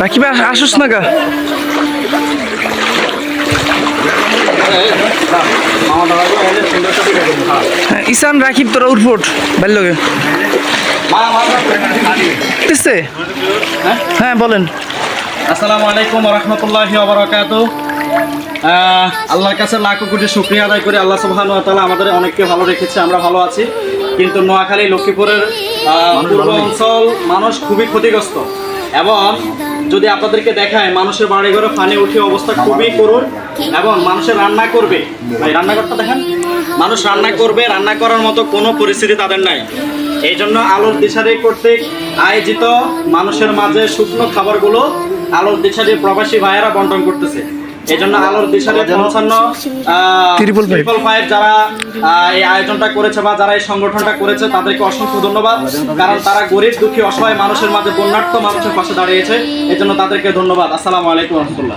রাকিব আস- Asus না গা। ইসান, রাকিব, তোরা উঠফোট বাল্যকে দিচ্ছে হ্যাঁ বলেন। আসসালামু আলাইকুম রহমতুল্লাহি ওবরাকাত আল্লাহর কাছে লাখো কোটি শুক্রিয়া আদায় করে। আল্লাহ তাআলা আমাদের অনেককে ভালো রেখেছে, আমরা ভালো আছি। কিন্তু নোয়াখালী লক্ষ্মীপুরের পূর্ব অঞ্চল মানুষ খুবই ক্ষতিগ্রস্ত। এবং যদি আপনাদেরকে দেখায় মানুষের বাড়ি ঘরে পানি উঠে অবস্থা খুবই করুন এবং মানুষের রান্না করবে। ভাই রান্নাঘরটা দেখেন মানুষ রান্না করবে রান্না করার মতো কোনো পরিস্থিতি তাদের নাই। এই জন্য আলোর দিশারি কর্তৃক আয়োজিত মানুষের মাঝে শুকনো খাবারগুলো আলোর দিশারি প্রবাসী ভাইয়েরা বন্টন করতেছে। এই জন্য আলোর দিশারি পঞ্চান্ন ট্রিপল ফাইভ যারা আহ, এই আয়োজনটা করেছে বা যারা এই সংগঠনটা করেছে তাদেরকে অসংখ্য ধন্যবাদ। কারণ তারা গরিব দুঃখী অসহায় মানুষের মাঝে বন্যার্থ মানুষের পাশে দাঁড়িয়েছে। এই জন্য তাদেরকে ধন্যবাদ। আসসালামু আলাইকুম রহমতুল্লাহ।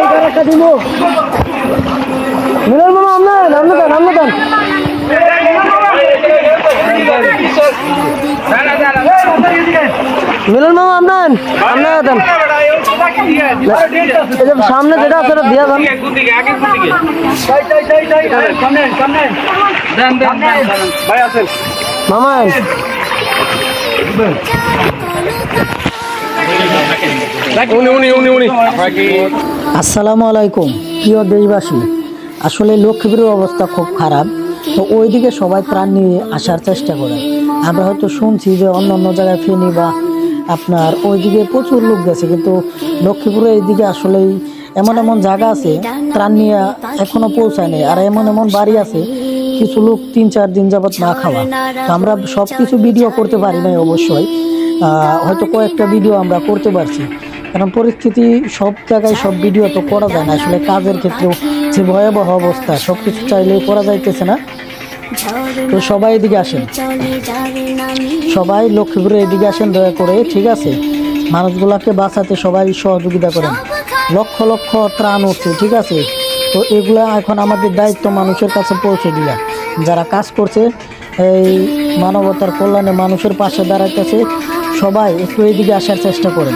দিব। মিলন মামা আপনার আপনি দেন আপনি দেন। মিলন মামা আপনার আপনার দেন। সামনে যেটা আছে ওটা দিয়া দেন। মামা আসসালামু আলাইকুম, প্রিয় দেশবাসী। আসলে লক্ষ্মীপুরের অবস্থা খুব খারাপ। তো ওইদিকে সবাই প্রাণ নিয়ে আসার চেষ্টা করে। আমরা হয়তো শুনছি যে অন্য অন্য জায়গায় ফেনি বা আপনার ওইদিকে প্রচুর লোক গেছে। কিন্তু লক্ষ্মীপুরে এইদিকে আসলেই এমন এমন জায়গা আছে, ত্রাণ নিয়ে এখনও পৌঁছায়নি আর এমন এমন বাড়ি আছে, কিছু লোক তিন চার দিন যাবত না খাওয়া। তো আমরা সব কিছু ভিডিও করতে পারি নাই অবশ্যই। হয়তো কয়েকটা ভিডিও আমরা করতে পারছি। কারণ পরিস্থিতি সব জায়গায় সব ভিডিও তো করা যায় না। আসলে কাজের ক্ষেত্রেও যে ভয়াবহ অবস্থা সব কিছু চাইলেও করা যাইতেছে না। তো সবাই এদিকে আসেন। সবাই লক্ষ্মীপুরে এদিকে আসেন, দয়া করে, ঠিক আছে? মানুষগুলাকে বাঁচাতে সবাই সহযোগিতা করেন। লক্ষ লক্ষ ত্রাণ উঠছে, ঠিক আছে? তো এগুলা এখন আমাদের দায়িত্ব মানুষের কাছে পৌঁছে দিলাম। যারা কাজ করছে, এই মানবতার কল্যাণে মানুষের পাশে দাঁড়াইতেছে, সবাই একটু এদিকে আসার চেষ্টা করেন।